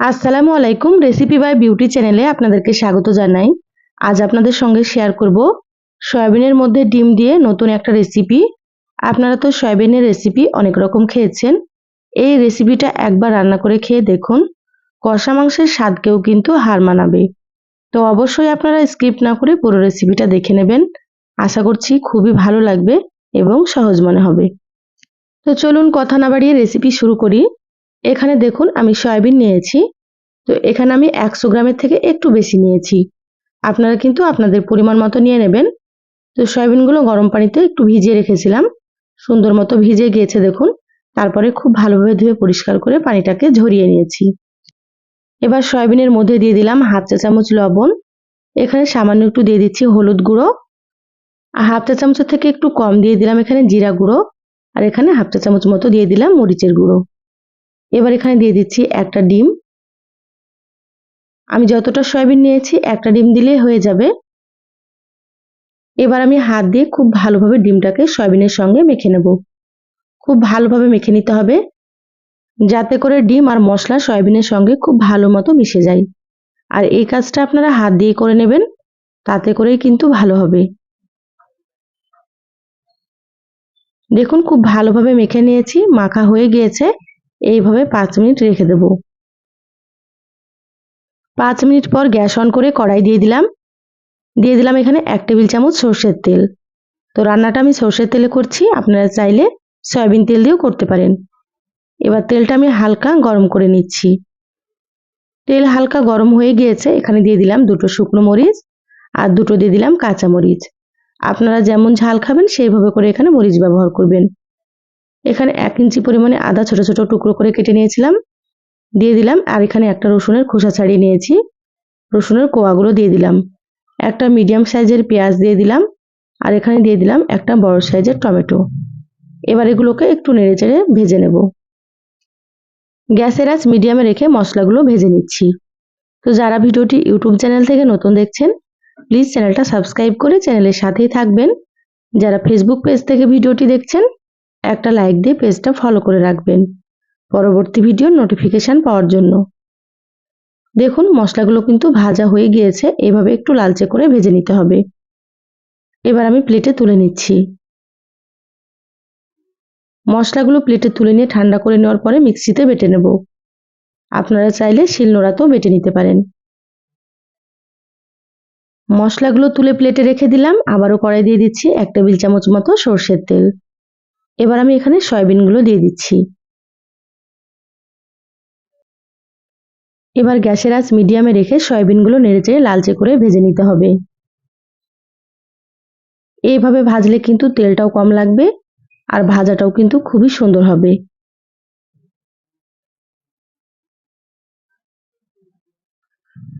আসসালামু আলাইকুম recipe by beauty চ্যানেলে আপনাদেরকে স্বাগত জানাই। আজ আপনাদের সঙ্গে শেয়ার করব সয়াবিনের মধ্যে ডিম দিয়ে নতুন একটা রেসিপি আপনারা তো সয়াবিনের রেসিপি অনেক রকম খেয়েছেন। এই রেসিপিটা একবার রান্না করে খেয়ে দেখুন। কষা মাংসের স্বাদকেও কিন্তু হার মানাবে। তো অবশ্যই আপনারা স্কিপ না করে পুরো রেসিপিটা দেখে নেবেন। আশা করছি খুবই ভালো লাগবে এবং সহজ মনে হবে। তো চলুন কথা না বাড়িয়ে রেসিপি শুরু করি। এখানে দেখুন আমি সয়াবিন নিয়েছি। তো এখানে আমি একশো গ্রামের থেকে একটু বেশি নিয়েছি। আপনারা কিন্তু আপনাদের পরিমাণ মতো নিয়ে নেবেন। তো সয়াবিনগুলো গরম পানিতে একটু ভিজিয়ে রেখেছিলাম। সুন্দর মতো ভিজে গিয়েছে দেখুন। তারপরে খুব ভালোভাবে ধুয়ে পরিষ্কার করে পানিটাকে ঝরিয়ে নিয়েছি। এবার সয়াবিনের মধ্যে দিয়ে দিলাম হাফ চা চামচ লবণ। এখানে সামান্য একটু দিয়ে দিচ্ছি হলুদ গুঁড়ো। হাফ চা চামচের থেকে একটু কম দিয়ে দিলাম এখানে জিরা গুঁড়ো। আর এখানে হাফ চা চামচ মতো দিয়ে দিলাম মরিচের গুঁড়ো। এবার এখানে দিয়ে দিচ্ছি একটা ডিম। আমি যতটা সয়াবিন নিয়েছি, একটা ডিম দিলেই হয়ে যাবে। এবার আমি হাত দিয়ে খুব ভালোভাবে ডিমটাকে সয়াবিনের সঙ্গে মেখে নেব। খুব ভালোভাবে মেখে নিতে হবে, যাতে করে ডিম আর মশলা সয়াবিনের সঙ্গে খুব ভালো মতো মিশে যায়। আর এই কাজটা আপনারা হাত দিয়ে করে নেবেন, তাতে করেই কিন্তু ভালো হবে। দেখুন, খুব ভালোভাবে মেখে নিয়েছি, মাখা হয়ে গিয়েছে। এইভাবে পাঁচ মিনিট রেখে দেব। পাঁচ মিনিট পর গ্যাস অন করে কড়াই দিয়ে দিলাম। দিয়ে দিলাম এখানে এক টেবিল চামচ সর্ষের তেল। তো রান্নাটা আমি সর্ষের তেলে করছি, আপনারা চাইলে সয়াবিন তেল দিয়েও করতে পারেন। এবার তেলটা আমি হালকা গরম করে নিচ্ছি। তেল হালকা গরম হয়ে গিয়েছে, এখানে দিয়ে দিলাম দুটো শুকনো মরিচ আর দুটো দিয়ে দিলাম কাঁচা মরিচ। আপনারা যেমন ঝাল খাবেন, সেইভাবে করে এখানে মরিচ ব্যবহার করবেন। এখানে এক ইঞ্চি পরিমাণে আদা ছোট ছোট টুকরো করে কেটে নিয়েছিলাম, দিয়ে দিলাম, আর এখানে একটা রসুনের খোসা ছাড়িয়ে নিয়েছি। রসুনের কোয়াগুলো দিয়ে দিলাম। একটা মিডিয়াম সাইজের পেঁয়াজ দিয়ে দিলাম, আর এখানে দিয়ে দিলাম একটা বড় সাইজের টমেটো। এবার এগুলোকে একটু নেড়ে চেড়ে ভেজে নেব। গ্যাসের আঁচ মিডিয়ামে রেখে মশলাগুলো ভেজে নিচ্ছি। তো যারা ভিডিওটি ইউটিউব চ্যানেল থেকে নতুন দেখছেন, প্লিজ চ্যানেলটা সাবস্ক্রাইব করে চ্যানেলের সাথেই থাকবেন। যারা ফেসবুক পেজ থেকে ভিডিওটি দেখছেন একটা লাইক দিয়ে পেজটা ফলো করে রাখবেন। পরবর্তী ভিডিওর নোটিফিকেশান পাওয়ার জন্য। দেখুন, মশলাগুলো কিন্তু ভাজা হয়ে গিয়েছে, এভাবে একটু লালচে করে ভেজে নিতে হবে। এবার আমি প্লেটে তুলে নিচ্ছি। মশলাগুলো প্লেটে তুলে নিয়ে ঠান্ডা করে নেওয়ার পরে মিক্সিতে বেটে নেব। আপনারা চাইলে শিলনোড়াতেও বেটে নিতে পারেন। মশলাগুলো তুলে প্লেটে রেখে দিলাম, আবারও কড়াই দিয়ে দিচ্ছি এক টেবিল চামচ মতো সর্ষের তেল। এবার আমি এখানে সয়াবিনগুলো দিয়ে দিচ্ছি। এবার গ্যাসের আঁচ মিডিয়ামে রেখে সয়াবিনগুলো নেড়েচেড়ে লালচে করে ভেজে নিতে হবে। এইভাবে ভাজলে কিন্তু তেলটাও কম লাগবে আর ভাজাটাও কিন্তু খুবই সুন্দর হবে।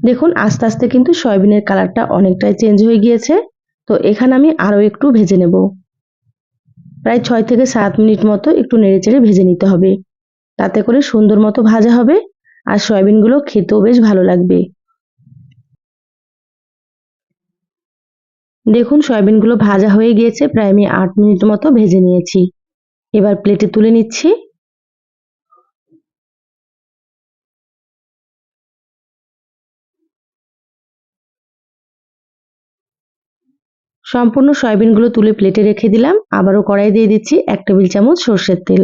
দেখুন, আস্তে আস্তে কিন্তু সয়াবিনের কালারটা অনেকটাই চেঞ্জ হয়ে গিয়েছে। তো এখানে আমি আরও একটু ভেজে নেব। প্রায় ছয় থেকে সাত মিনিট মতো একটু নেড়েচেড়ে ভেজে নিতে হবে। তাতে করে সুন্দর মতো ভাজা হবে আর সয়াবিনগুলো খেতেও বেশ ভালো লাগবে। দেখুন, সয়াবিনগুলো ভাজা হয়ে গিয়েছে, প্রায় আমি আট মিনিট মতো ভেজে নিয়েছি। এবার প্লেটে তুলে নিচ্ছি। সম্পূর্ণ সয়াবিনগুলো তুলে প্লেটে রেখে দিলাম। আবারও কড়াই দিয়ে দিচ্ছি এক টেবিল চামচ সর্ষের তেল।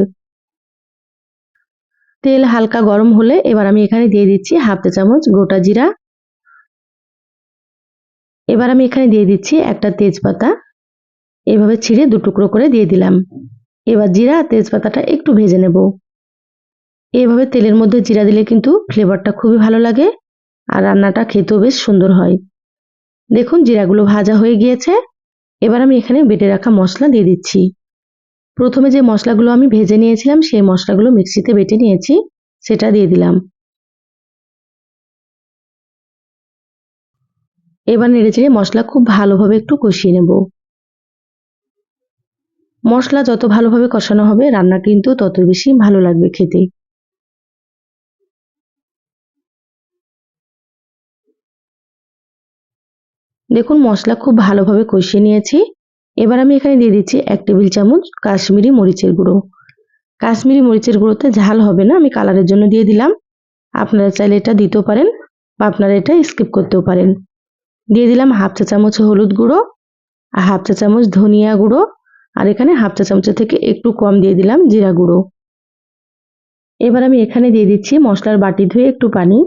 তেল হালকা গরম হলে এবার আমি এখানে দিয়ে দিচ্ছি হাফ চামচ গোটা জিরা। এবার আমি এখানে দিয়ে দিচ্ছি একটা তেজপাতা। এভাবে ছিঁড়ে দু টুকরো করে দিয়ে দিলাম। এবার জিরা তেজপাতাটা একটু ভেজে নেব। এভাবে তেলের মধ্যে জিরা দিলে কিন্তু ফ্লেভারটা খুবই ভালো লাগে আর রান্নাটা খেতেও বেশ সুন্দর হয়। দেখুন জিরাগুলো ভাজা হয়ে গিয়েছে। এবার আমি এখানে বেটে রাখা মশলা দিয়ে দিচ্ছি। প্রথমে যে মশলাগুলো আমি ভেজে নিয়েছিলাম, সেই মশলাগুলো মিক্সিতে বেটে নিয়েছি, সেটা দিয়ে দিলাম। এবার নেড়ে চেড়ে মশলা খুব ভালোভাবে একটু কষিয়ে নেব। মশলা যত ভালোভাবে কষানো হবে, রান্না কিন্তু তত বেশি ভালো লাগবে খেতে। দেখুন, মশলা খুব ভালোভাবে কষিয়ে নিয়েছি। এবার আমি এখানে দিয়ে দিচ্ছি এক টেবিল চামচ কাশ্মীরি মরিচের গুঁড়ো। কাশ্মীরি মরিচের গুঁড়োতে ঝাল হবে না, আমি কালারের জন্য দিয়ে দিলাম। আপনারা চাইলে এটা দিতেও পারেন বা আপনারা এটা স্কিপ করতেও পারেন। দিয়ে দিলাম হাফ চা চামচ হলুদ গুঁড়ো, আর হাফ চা চামচ ধনিয়া গুঁড়ো, আর এখানে হাফ চা চামচের থেকে একটু কম দিয়ে দিলাম জিরা গুঁড়ো। এবার আমি এখানে দিয়ে দিচ্ছি মশলার বাটি ধুয়ে একটু পানি।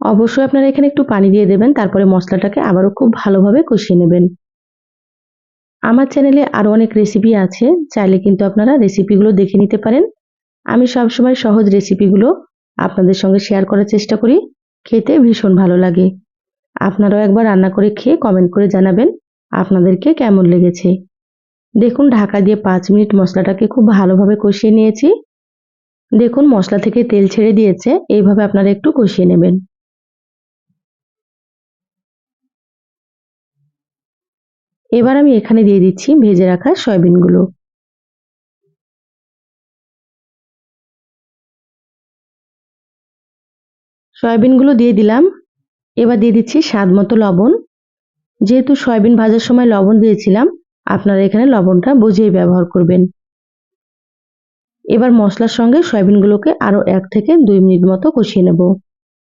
অবশ্যই আপনারা এখানে একটু পানি দিয়ে দেবেন, তারপরে মশলাটাকে আবারও খুব ভালোভাবে কষিয়ে নেবেন। আমার চ্যানেলে আরও অনেক রেসিপি আছে, চাইলে কিন্তু আপনারা রেসিপিগুলো দেখে নিতে পারেন। আমি সবসময় সহজ রেসিপিগুলো আপনাদের সঙ্গে শেয়ার করার চেষ্টা করি, খেতে ভীষণ ভালো লাগে। আপনারাও একবার রান্না করে খেয়ে কমেন্ট করে জানাবেন, আপনাদেরকে কেমন লেগেছে। দেখুন, ঢাকা দিয়ে পাঁচ মিনিট মশলাটাকে খুব ভালোভাবে কষিয়ে নিয়েছি। দেখুন, মশলা থেকে তেল ছেড়ে দিয়েছে, এইভাবে আপনারা একটু কষিয়ে নেবেন। এবার আমি এখানে দিয়ে দিচ্ছি ভেজে রাখা সয়াবিনগুলো। সয়াবিনগুলো দিয়ে দিলাম। এবার দিয়ে দিচ্ছি স্বাদ মতো লবণ। যেহেতু সয়াবিন ভাজার সময় লবণ দিয়েছিলাম, আপনারা এখানে লবণটা বুঝিয়ে ব্যবহার করবেন। এবার মশলার সঙ্গে সয়াবিনগুলোকে আরও এক থেকে দুই মিনিট মতো কষিয়ে নেব।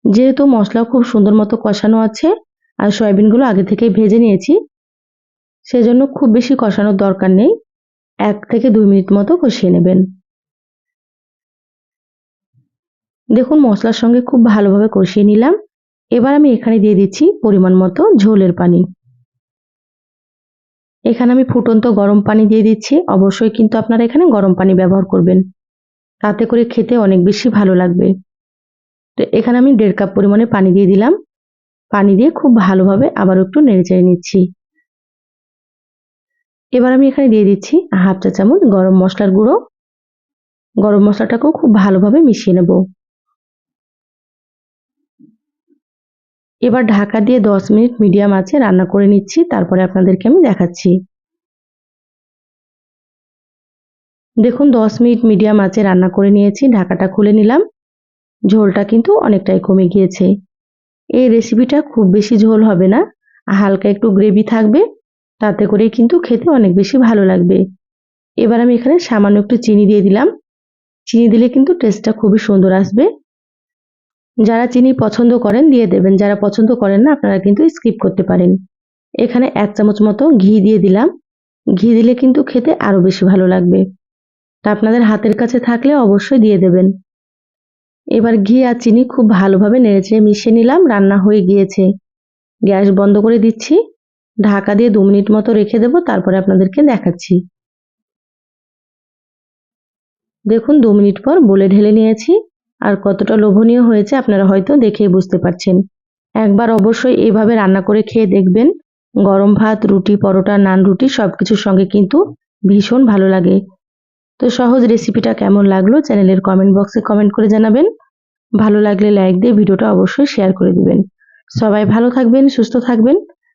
যেহেতু মশলা খুব সুন্দর মতো কষানো আছে, আর সয়াবিনগুলো আগে থেকে ভেজে নিয়েছি সেজন্য খুব বেশি কষানোর দরকার নেই। এক থেকে দুই মিনিট মতো কষিয়ে নেবেন। দেখুন, মশলার সঙ্গে খুব ভালোভাবে কষিয়ে নিলাম। এবার আমি এখানে দিয়ে দিচ্ছি পরিমাণ মতো ঝোলের পানি। এখানে আমি ফুটন্ত গরম পানি দিয়ে দিচ্ছি। অবশ্যই কিন্তু আপনারা এখানে গরম পানি ব্যবহার করবেন। তাতে করে খেতে অনেক বেশি ভালো লাগবে। তো এখানে আমি দেড় কাপ পরিমাণে পানি দিয়ে দিলাম। পানি দিয়ে খুব ভালোভাবে আবার একটু নেড়ে চেড়ে নিচ্ছি। এবার আমি এখানে দিয়ে দিচ্ছি হাফ চা চামচ গরম মশলার গুঁড়ো। গরম মশলাটাকেও খুব ভালোভাবে মিশিয়ে নেব। এবার ঢাকা দিয়ে দশ মিনিট মিডিয়াম আছে রান্না করে নিচ্ছি, তারপরে আপনাদেরকে আমি দেখাচ্ছি। দেখুন, দশ মিনিট মিডিয়াম আছে রান্না করে নিয়েছি, ঢাকাটা খুলে নিলাম। ঝোলটা কিন্তু অনেকটাই কমে গিয়েছে। এই রেসিপিটা খুব বেশি ঝোল হবে না, হালকা একটু গ্রেভি থাকবে। তাতে করে কিন্তু খেতে অনেক বেশি ভালো লাগবে। এবার আমি এখানে সামান্য একটু চিনি দিয়ে দিলাম। চিনি দিলে কিন্তু টেস্টটা খুবই সুন্দর আসবে। যারা চিনি পছন্দ করেন দিয়ে দেবেন, যারা পছন্দ করেন না আপনারা কিন্তু স্কিপ করতে পারেন। এখানে এক চামচ মতো ঘি দিয়ে দিলাম। ঘি দিলে কিন্তু খেতে আরও বেশি ভালো লাগবে। তা আপনাদের হাতের কাছে থাকলে অবশ্যই দিয়ে দেবেন। এবার ঘি আর চিনি খুব ভালোভাবে নেড়েচেড়ে মিশিয়ে নিলাম, রান্না হয়ে গিয়েছে। গ্যাস বন্ধ করে দিচ্ছি। ঢাকা দিয়ে দু মিনিট মতো রেখে দেবো, তারপরে আপনাদেরকে দেখাচ্ছি। দেখুন, দু মিনিট পর বলে ঢেলে নিয়েছি, আর কতটা লোভনীয় হয়েছে আপনারা হয়তো দেখেই বুঝতে পারছেন। একবার অবশ্যই এভাবে রান্না করে খেয়ে দেখবেন, গরম ভাত, রুটি, পরোটা, নান রুটি সব কিছুর সঙ্গে কিন্তু ভীষণ ভালো লাগে। তো সহজ রেসিপিটা কেমন লাগল চ্যানেলের কমেন্ট বক্সে কমেন্ট করে জানাবেন। ভালো লাগলে লাইক দিয়ে ভিডিওটা অবশ্যই শেয়ার করে দিবেন। সবাই ভালো থাকবেন, সুস্থ থাকবেন।